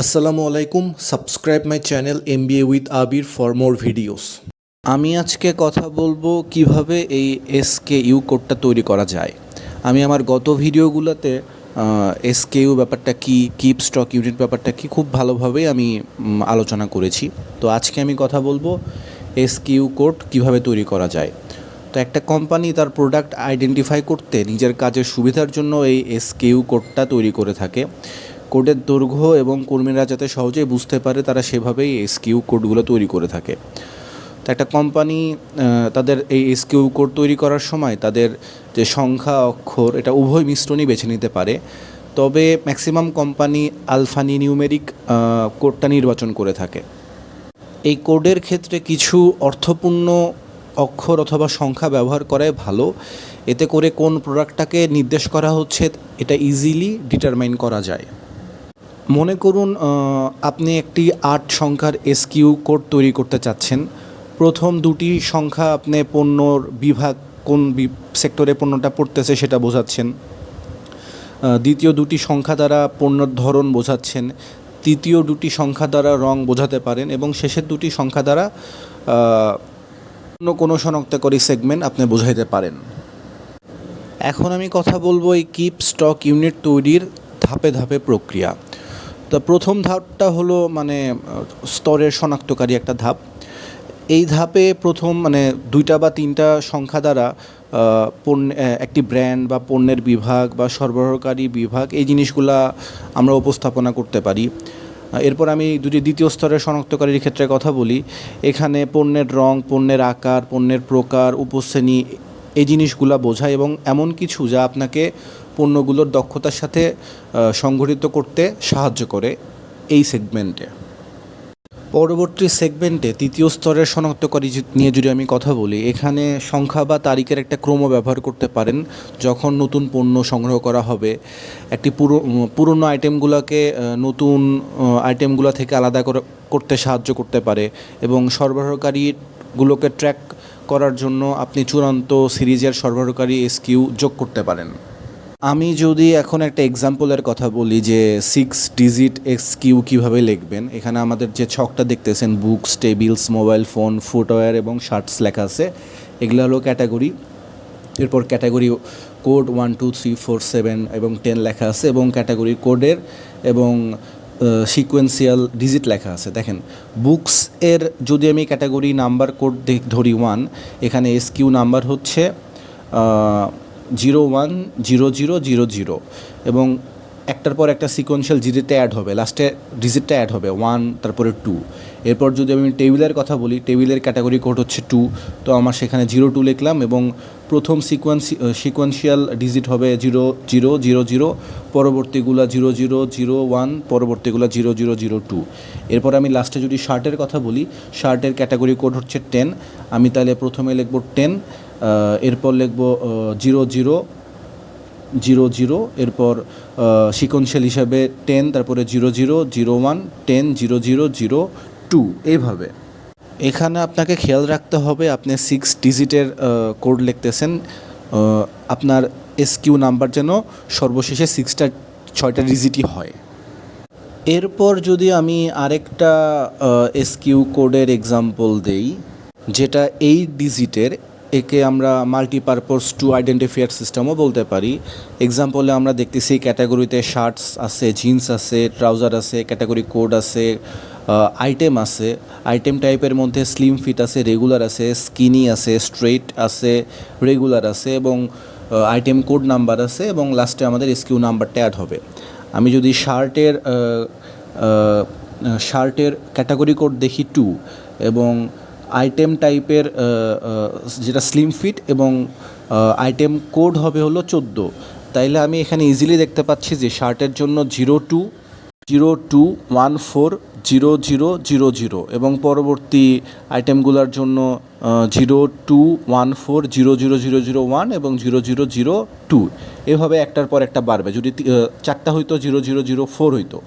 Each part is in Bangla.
আসসালামু আলাইকুম subscribe my channel M B A with Abir for more videos আমি আজকে কথা বলব কীভাবে এই এসকে ইউ কোডটা তৈরি করা যায়। আমি আমার গত ভিডিওগুলোতে এসকে ইউ ব্যাপারটা কি কিপ স্টক ইউনিট ব্যাপারটা কি, খুব ভালোভাবেই আমি আলোচনা করেছি। তো আজকে আমি কথা বলব এসকে ইউ কোড কীভাবে তৈরি করা যায়। তো একটা কোম্পানি তার প্রোডাক্ট আইডেন্টিফাই করতে, নিজের কাজের সুবিধার জন্য এই এসকেইউ কোডটা তৈরি করে থাকে। কোডের দৈর্ঘ্য এবং কর্মীরা যাতে সহজেই বুঝতে পারে, তারা সেভাবেই এসকিউ কোডগুলো তৈরি করে থাকে। তো একটা কোম্পানি তাদের এই এসকিউ কোড তৈরি করার সময় তাদের যে সংখ্যা, অক্ষর, এটা উভয় মিশ্রণই বেছে নিতে পারে। তবে ম্যাক্সিমাম কোম্পানি আলফানি নিউমেরিক কোডটা নির্বাচন করে থাকে। এই কোডের ক্ষেত্রে কিছু অর্থপূর্ণ অক্ষর অথবা সংখ্যা ব্যবহার করাই ভালো। এতে করে কোন প্রোডাক্টটাকে নির্দেশ করা হচ্ছে, এটা ইজিলি ডিটারমাইন করা যায়। মনে করুন আপনি একটি আট সংখ্যার এসকিউ কোড তৈরি করতে চাচ্ছেন। প্রথম দুটি সংখ্যা আপনি পণ্যর বিভাগ, কোন সেক্টরে পণ্যটা পড়তেছে সেটা বোঝাচ্ছেন। দ্বিতীয় দুটি সংখ্যা দ্বারা পণ্যর ধরন বোঝাচ্ছেন। তৃতীয় দুটি সংখ্যা দ্বারা রং বোঝাতে পারেন এবং শেষের দুটি সংখ্যা দ্বারা অন্য কোনো শনাক্তকারী সেগমেন্ট আপনি বোঝাইতে পারেন। এখন আমি কথা বলব এই কিপ স্টক ইউনিট তৈরির ধাপে ধাপে প্রক্রিয়া। তো প্রথম ধাপটা হলো মানে স্তরের শনাক্তকারী একটা ধাপ। এই ধাপে প্রথম মানে দুইটা বা তিনটা সংখ্যা দ্বারা পণ্য একটি ব্র্যান্ড বা পণ্যের বিভাগ বা সরবরাহকারী বিভাগ এই জিনিসগুলা আমরা উপস্থাপনা করতে পারি। এরপর আমি দুটি দ্বিতীয় স্তরের শনাক্তকারীর ক্ষেত্রে কথা বলি। এখানে পণ্যের রং, পণ্যের আকার, পণ্যের প্রকার, উপশ্রেণী এই জিনিসগুলা বোঝায় এবং এমন কিছু যা আপনাকে পণ্যগুলোর দক্ষতার সাথে সংগঠিত করতে সাহায্য করে এই সেগমেন্টে। পরবর্তী সেগমেন্টে তৃতীয় স্তরের শনাক্তকারী নিয়ে যদি আমি কথা বলি, এখানে সংখ্যা বা তারিখের একটা ক্রম ব্যবহার করতে পারেন। যখন নতুন পণ্য সংগ্রহ করা হবে, একটি পুরো পুরনো আইটেমগুলোকে নতুন আইটেমগুলো থেকে আলাদা করে- করতে সাহায্য করতে পারে এবং সরবরাহকারীগুলোকে ট্র্যাক করার জন্য আপনি চূড়ান্ত সিরিজের সরবরাহকারী এসকিউ যোগ করতে পারেন। আমি যদি এখন একটা এক্সাম্পলের কথা বলি যে সিক্স ডিজিট এক্স কিউ কীভাবে লিখবেন, এখানে আমাদের যে ছকটা দেখতেছেন books tables mobile phone footwear এবং শার্টস লেখা আছে, এগুলো হলো ক্যাটাগরি এরপর category code one two three four seven এবং টেন লেখা আছে এবং ক্যাটাগরি কোডের এবং সিকোয়েন্সিয়াল ডিজিট লেখা আছে। দেখেন বুকস এর যদি আমি ক্যাটাগরি নাম্বার কোড ধরি ওয়ান এখানে এস কিউ নাম্বার হচ্ছে zero one zero zero zero zero এবং একটার পর একটা সিকোয়েন্সিয়াল ডিজিটটা অ্যাড হবে লাস্টে ডিজিটটা অ্যাড হবে ওয়ান তারপরে টু এরপর যদি আমি টেবিলের কথা বলি টেবিলের ক্যাটাগরি কোড হচ্ছে টু তো আমার সেখানে জিরো টু লিখলাম এবং প্রথম সিকোয়েন্স সিকোয়েন্সিয়াল ডিজিট হবে জিরো জিরো জিরো জিরো পরবর্তীগুলা জিরো জিরো জিরো ওয়ান পরবর্তীগুলা জিরো জিরো জিরো টু এরপর আমি লাস্টে যদি শার্টের কথা বলি শার্টের ক্যাটাগরি কোড হচ্ছে টেন আমি তাহলে প্রথমে লিখব টেন এরপর লিখব জিরো জিরো জিরো জিরো, এরপর সিকোয়েন্সিয়াল হিসাবে টেন তারপরে zero zero zero one ten zero zero zero two এইভাবে। এখানে আপনাকে খেয়াল রাখতে হবে, আপনি সিক্স ডিজিটের কোড লিখতেছেন আপনার এসকিউ নাম্বার যেন সর্বশেষে সিক্সটা ছয়টা ডিজিটই হয়। এরপর যদি আমি আরেকটা এসকিউ কোডের এক্সাম্পল দেই, যেটা এইট ডিজিটের একে আমরা মাল্টিপারপোজ টু আইডেন্টিফায়ার সিস্টেমও বলতে পারি। এক্সাম্পলে আমরা দেখতেছি ক্যাটাগরিতে শার্টস আছে জিন্স আছে ট্রাউজার আছে ক্যাটাগরি কোড আছে আইটেম আছে। আইটেম টাইপের মধ্যে স্লিম ফিট আছে রেগুলার আছে স্কিনি আছে স্ট্রেট আছে রেগুলার আছে এবং আইটেম কোড নাম্বার আছে এবং লাস্টে আমাদের এসকিউ নাম্বারটা অ্যাড হবে। আমি যদি শার্টের শার্টের ক্যাটাগরি কোড দেখি টু এবং আইটেম টাইপের যেটা স্লিম ফিট এবং আইটেম কোড হবে হলো চোদ্দ তাইলে আমি এখানে ইজিলি দেখতে পাচ্ছি যে শার্টের জন্য zero two zero two one four zero zero zero zero এবং পরবর্তী আইটেমগুলোর জন্য zero two one four zero zero zero zero one এবং জিরো জিরো জিরো টু এভাবে একটার পর একটা বাড়বে যদি চারটা হইতো জিরো জিরো জিরো ফোর হইতো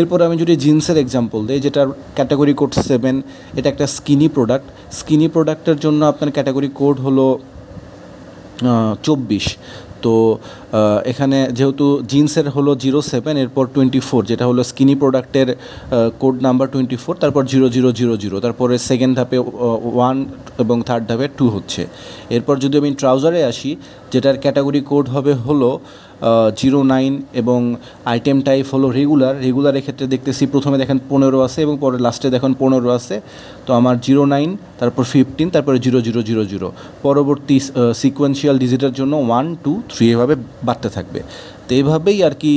এরপর আমি যদি জিন্সের এক্সাম্পল দিই, যেটার ক্যাটাগরি কোড সেভেন এটা একটা স্কিনি প্রোডাক্ট স্কিনি প্রোডাক্টের জন্য আপনার ক্যাটাগরি কোড হলো চব্বিশ। তো এখানে যেহেতু জিন্সের হলো জিরো সেভেন এরপর টোয়েন্টি ফোর যেটা হলো স্কিনি প্রোডাক্টের কোড নাম্বার টোয়েন্টি ফোর তারপর জিরো জিরো জিরো জিরো তারপরে সেকেন্ড ধাপে ওয়ান এবং থার্ড ধাপে টু হচ্ছে। এরপর যদি আমি ট্রাউজারে আসি, যেটার ক্যাটাগরি কোড হবে হলো জিরো নাইন এবং আইটেম টাইপ হলো রেগুলার রেগুলারের ক্ষেত্রে দেখতেছি প্রথমে দেখেন পনেরো আছে এবং পরে লাস্টে দেখেন পনেরো আছে। তো আমার জিরো নাইন, তারপর ফিফটিন তারপরে জিরো জিরো জিরো জিরো। পরবর্তী সিকোয়েন্সিয়াল ডিজিটের জন্য ওয়ান টু থ্রি এভাবে বাড়তে থাকবে। তো এইভাবেই আর কি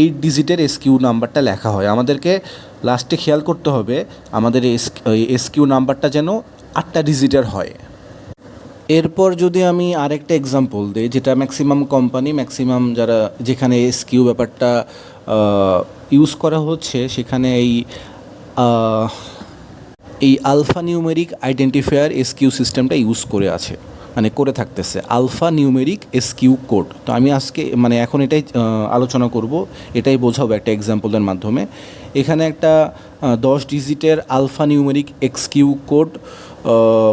এইট ডিজিটের এসকিউ নাম্বারটা লেখা হয়। আমাদেরকে লাস্টে খেয়াল করতে হবে, আমাদের এস এসকিউ নাম্বারটা যেন আটটা ডিজিটের হয়। এরপর যদি আমি আরেকটা এক্সাম্পল দিই, যেটা ম্যাক্সিমাম কোম্পানি ম্যাক্সিমাম যারা যেখানে এসকিউ ব্যাপারটা ইউজ করা হচ্ছে, সেখানে এই এই আলফা নিউমেরিক আইডেন্টিফায়ার এসকিউ সিস্টেমটা ইউজ করে আছে মানে করে থাকতেছে। আলফা নিউমেরিক এসকিউ কোড তো আমি আজকে মানে এখন এটাই আলোচনা করব, এটাই বোঝাবো একটা এক্সাম্পলের মাধ্যমে। এখানে একটা দশ ডিজিটের alpha numeric SKU code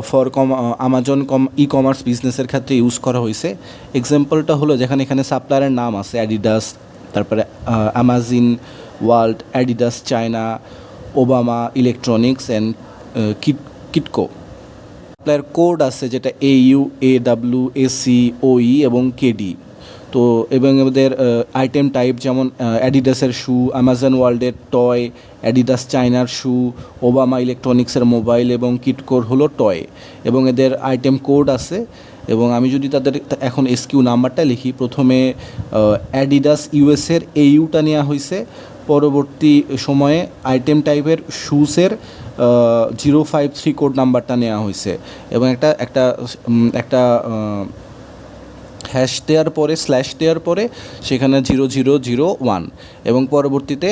for com Amazon com e commerce বিজনেসের ক্ষেত্রে ইউজ করা হয়েছে। এক্সাম্পলটা হলো যেখানে এখানে সাপ্লায়ারের নাম আছে অ্যাডিডাস তারপরে Amazon world Adidas China Obama electronics and kit Kitco supplier code আছে যেটা A U A W AC ওই এবং কেডি তো এবং এদের আইটেম টাইপ যেমন অ্যাডিডাসের শু অ্যামাজন ওয়ার্ল্ডের টয় অ্যাডিডাস চায়নার শু ওবামা ইলেকট্রনিক্সের মোবাইল এবং কিটকোর হলো টয় এবং এদের আইটেম কোড আছে এবং আমি যদি তাদের এখন এসকিউ নাম্বারটা লিখি, প্রথমে অ্যাডিডাস ইউএসের এ ইউটা নেওয়া হয়েছে পরবর্তী সময়ে আইটেম টাইপের শুসের জিরো ফাইভ থ্রি কোড নাম্বারটা নেওয়া হয়েছে এবং একটা একটা একটা হ্যাশ দেওয়ার পরে স্ল্যাশ দেওয়ার পরে, সেখানে জিরো জিরো জিরো ওয়ান এবং পরবর্তীতে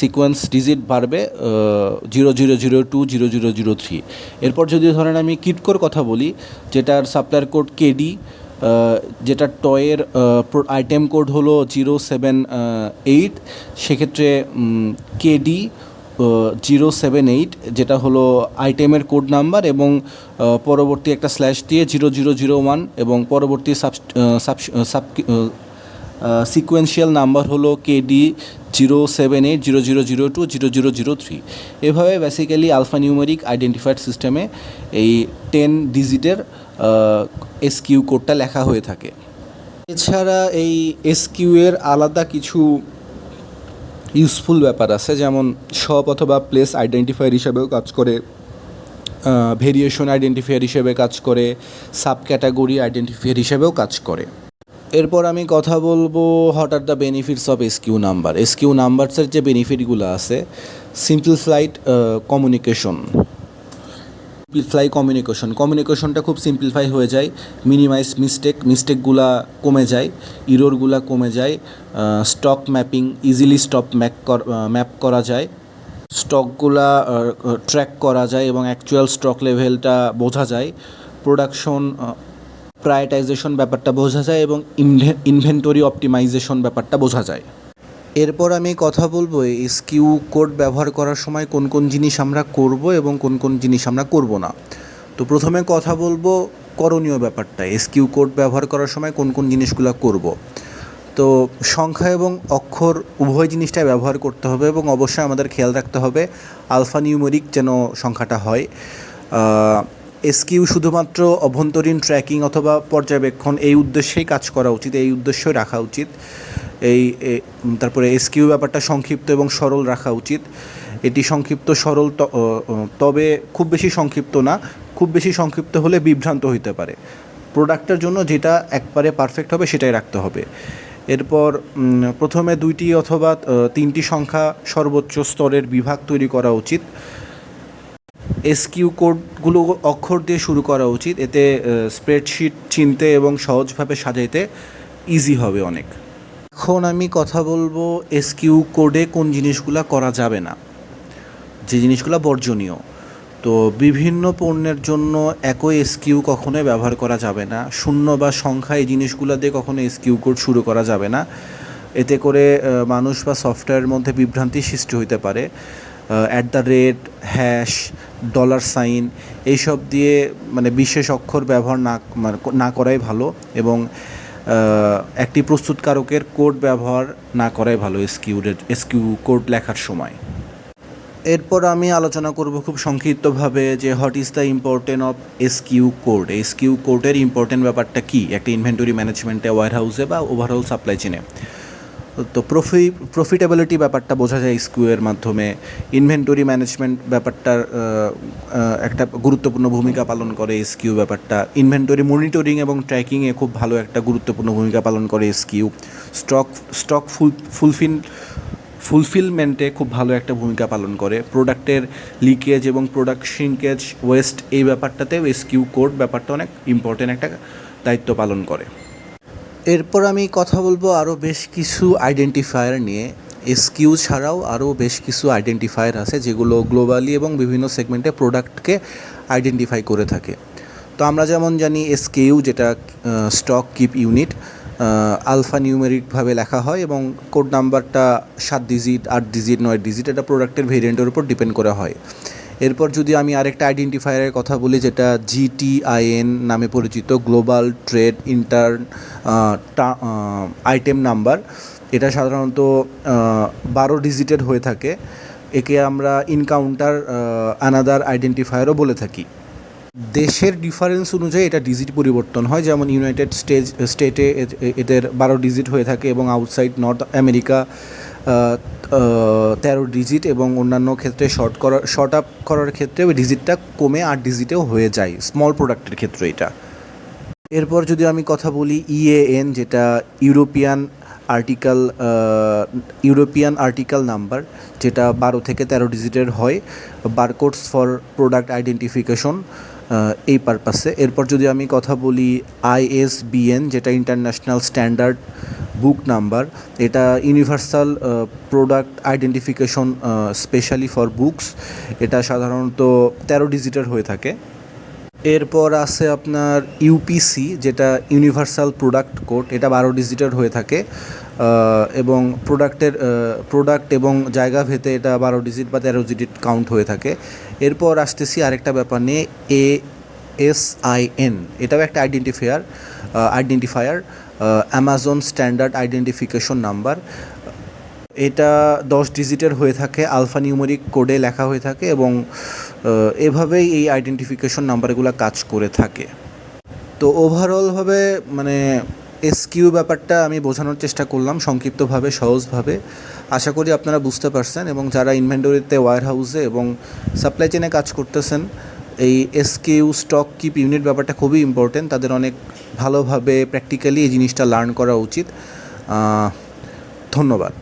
সিকোয়েন্স ডিজিট বাড়বে zero zero zero two zero zero zero three এরপর যদি ধরেন আমি কিটকোর কথা বলি, যেটার সাপ্লায়ার কোড কেডি যেটা টয়ের আইটেম কোড হলো জিরো সেভেন এইট সেক্ষেত্রে কেডি জিরো সেভেন এইট, যেটা হলো আইটেমের কোড নাম্বার এবং পরবর্তী একটা স্ল্যাশ দিয়ে জিরো জিরো জিরো ওয়ান এবং পরবর্তী সাব সাব সিকুয়েন্সিয়াল নাম্বার হলো KD zero seven eight zero zero zero two zero zero zero three এভাবে বেসিক্যালি আলফা নিউমেরিক আইডেন্টিফাইড সিস্টেমে এই টেন ডিজিটের এসকিউ কোডটা লেখা হয়ে থাকে। এছাড়া এই এসকিউ এর আলাদা কিছু ইউজফুল ব্যাপার আছে, যেমন শপ অথবা প্লেস আইডেন্টিফায়ার হিসাবেও কাজ করে ভেরিয়েশন আইডেন্টিফায়ার হিসেবে কাজ করে সাব ক্যাটাগরি আইডেন্টিফায়ার হিসেবেও কাজ করে। এরপর আমি কথা বলব what are the benefits of SKU number SKU নাম্বারসের যে বেনিফিটগুলো আছে simple flight communication simplify communication কমিউনিকেশনটা খুব সিম্পলিফাই হয়ে যায়। মিনিমাইজ মিস্টেক মিস্টেকগুলা কমে যায় ইরোরগুলা কমে যায় stock mapping easily stop map map করা যায় স্টকগুলা ট্র্যাক করা যায় এবং অ্যাকচুয়াল স্টক লেভেলটা বোঝা যায়। প্রোডাকশন প্রায়োটাইজেশন ব্যাপারটা বোঝা যায় এবং ইনভেন্টরি অপটিমাইজেশন ব্যাপারটা বোঝা যায়। এরপর আমি কথা বলব এসকিউ কোড ব্যবহার করার সময় কোন কোন জিনিস আমরা করব এবং কোন কোন জিনিস আমরা করব না। তো প্রথমে কথা বলব করণীয় ব্যাপারটা এসকিউ কোড ব্যবহার করার সময় কোন কোন জিনিসগুলো করব। তো সংখ্যা এবং অক্ষর উভয় জিনিসটাই ব্যবহার করতে হবে এবং অবশ্যই আমাদের খেয়াল রাখতে হবে আলফা নিউমেরিক যেন সংখ্যাটা হয়। এসকিউ শুধুমাত্র অভ্যন্তরীণ ট্র্যাকিং অথবা পর্যবেক্ষণ এই উদ্দেশ্যেই কাজ করা উচিত, এই উদ্দেশ্যই রাখা উচিত। এই তারপরে এসকিউ ব্যাপারটা সংক্ষিপ্ত এবং সরল রাখা উচিত। এটি সংক্ষিপ্ত, সরল তবে খুব বেশি সংক্ষিপ্ত না, খুব বেশি সংক্ষিপ্ত হলে বিভ্রান্ত হইতে পারে। প্রোডাক্টের জন্য যেটা একবারে পারফেক্ট হবে সেটাই রাখতে হবে। এরপর প্রথমে দুইটি অথবা তিনটি সংখ্যা সর্বোচ্চ স্তরের বিভাগ তৈরি করা উচিত। এসকিউ কোডগুলো অক্ষর দিয়ে শুরু করা উচিত। এতে স্প্রেডশিট চিনতে এবং সহজভাবে সাজাইতে ইজি হবে অনেক। এখন আমি কথা বলব এসকিউ কোডে কোন জিনিসগুলো করা যাবে না। যে জিনিসগুলো বর্জনীয়। তো বিভিন্ন পণ্যের জন্য একই এসকিউ কখনোই ব্যবহার করা যাবে না। শূন্য বা সংখ্যা এই জিনিসগুলো দিয়ে কখনো এসকিউ কোড শুরু করা যাবে না। এতে করে মানুষ বা সফটওয়্যারের মধ্যে বিভ্রান্তি সৃষ্টি হইতে পারে। At the rate hash dollar sign এইসব দিয়ে মানে বিশেষ অক্ষর ব্যবহার না মানে না করাই ভালো এবং একটি প্রস্তুতকারকের কোড ব্যবহার না করাই ভালো এসকিউডের, এসকিউ কোড লেখার সময়। এরপর আমি আলোচনা করব খুব সংক্ষিপ্তভাবে যে what is the important of SKU code? SKU কোডের ইম্পর্টেন্ট ব্যাপারটা কী? একটা ইনভেন্টরি ম্যানেজমেন্টে ওয়ার হাউসে বা ওভারঅল সাপ্লাই চেনে তো প্রফি প্রফিটেবিলিটি ব্যাপারটা বোঝা যায় স্কিউ এর মাধ্যমে। ইনভেন্টরি ম্যানেজমেন্ট ব্যাপারটার একটা গুরুত্বপূর্ণ ভূমিকা পালন করে এসকিউ ব্যাপারটা। ইনভেন্টরি মনিটরিং এবং ট্র্যাকিংয়ে খুব ভালো একটা গুরুত্বপূর্ণ ভূমিকা পালন করে SKU stock stock full fulfil ফুলফিলমেন্টে খুব ভালো একটা ভূমিকা পালন করে। প্রোডাক্টের লিকেজ এবং প্রোডাক্ট শ্রিঙ্কেজ ওয়েস্ট এই ব্যাপারটাতেও এসকিউ কোড ব্যাপারটা অনেক ইম্পর্টেন্ট একটা দায়িত্ব পালন করে। এরপর আমি কথা বলব আরও বেশ কিছু আইডেন্টিফায়ার নিয়ে। এসকিউ ছাড়াও আরও বেশ কিছু আইডেন্টিফায়ার আছে যেগুলো গ্লোবালি এবং বিভিন্ন সেগমেন্টে প্রোডাক্টকে আইডেন্টিফাই করে থাকে। তো আমরা যেমন জানি এসকেইউ যেটা স্টক কিপ ইউনিট আলফা নিউমেরিকভাবে লেখা হয় এবং কোড নাম্বারটা সাত ডিজিট আট ডিজিট নয় ডিজিট এটা প্রোডাক্টের ভেরিয়েন্টের উপর ডিপেন্ড করা হয়। এরপর যদি আমি আরেকটা আইডেন্টিফায়ারের কথা বলি, যেটা জিটিআইএন নামে পরিচিত global trade inter item number এটা সাধারণত বারো ডিজিটের হয়ে থাকে। একে আমরা ইনকাউন্টার আনাদার আইডেন্টিফায়ারও বলে থাকি। দেশের ডিফারেন্স অনুযায়ী এটা ডিজিট পরিবর্তন হয়। যেমন ইউনাইটেড স্টেজ স্টেটে এদের বারো ডিজিট হয়ে থাকে এবং আউটসাইড নর্থ আমেরিকা তেরো ডিজিট এবং অন্যান্য ক্ষেত্রে শর্ট করার শর্ট আপ করার ক্ষেত্রে ওই ডিজিটটা কমে আট ডিজিটেও হয়ে যায় স্মল প্রোডাক্টের ক্ষেত্রে এটা। এরপর যদি আমি কথা বলি ইএএন যেটা European article European article number যেটা বারো থেকে তেরো ডিজিটের হয় বারকোডস ফর প্রোডাক্ট আইডেন্টিফিকেশন এই পারপাসে এরপর যদি আমি কথা বলি আইএসবিএন যেটা ইন্টারন্যাশনাল স্ট্যান্ডার্ড বুক নাম্বার এটা universal product identification specially for books এটা সাধারণত তেরো ডিজিটের হয়ে থাকে। এরপর আছে আপনার ইউপিসি যেটা ইউনিভার্সাল প্রোডাক্ট কোড এটা বারো ডিজিটের হয়ে থাকে। এবং প্রোডাক্টের প্রোডাক্ট এবং জায়গা ভেতে এটা বারো ডিজিট বা তেরো ডিজিট কাউন্ট হয়ে থাকে। এরপর আসতেছি আরেকটা ব্যাপার নিয়ে এ এস আই এন এটাও একটা identifier identifier Amazon standard identification number এটা দশ ডিজিটের হয়ে থাকে আলফা নিউমেরিক কোডে লেখা হয়ে থাকে এবং এভাবেই এই আইডেন্টিফিকেশন নাম্বারগুলো কাজ করে থাকে। তো ওভারঅলভাবে মানে এসকিউ ব্যাপারটা আমি বোঝানোর চেষ্টা করলাম, সংক্ষিপ্তভাবে, সহজভাবে। আশা করি আপনারা বুঝতে পারছেন এবং যারা ইনভেন্টরিতে ওয়ার হাউসে এবং সাপ্লাই চেনে কাজ করতেছেন এই এসকেউ স্টক কিপ ইউনিট ব্যাপারটা খুবই ইম্পর্টেন্ট তাদের অনেক ভালোভাবে প্র্যাকটিক্যালি এই জিনিসটা লার্ন করা উচিত। ধন্যবাদ।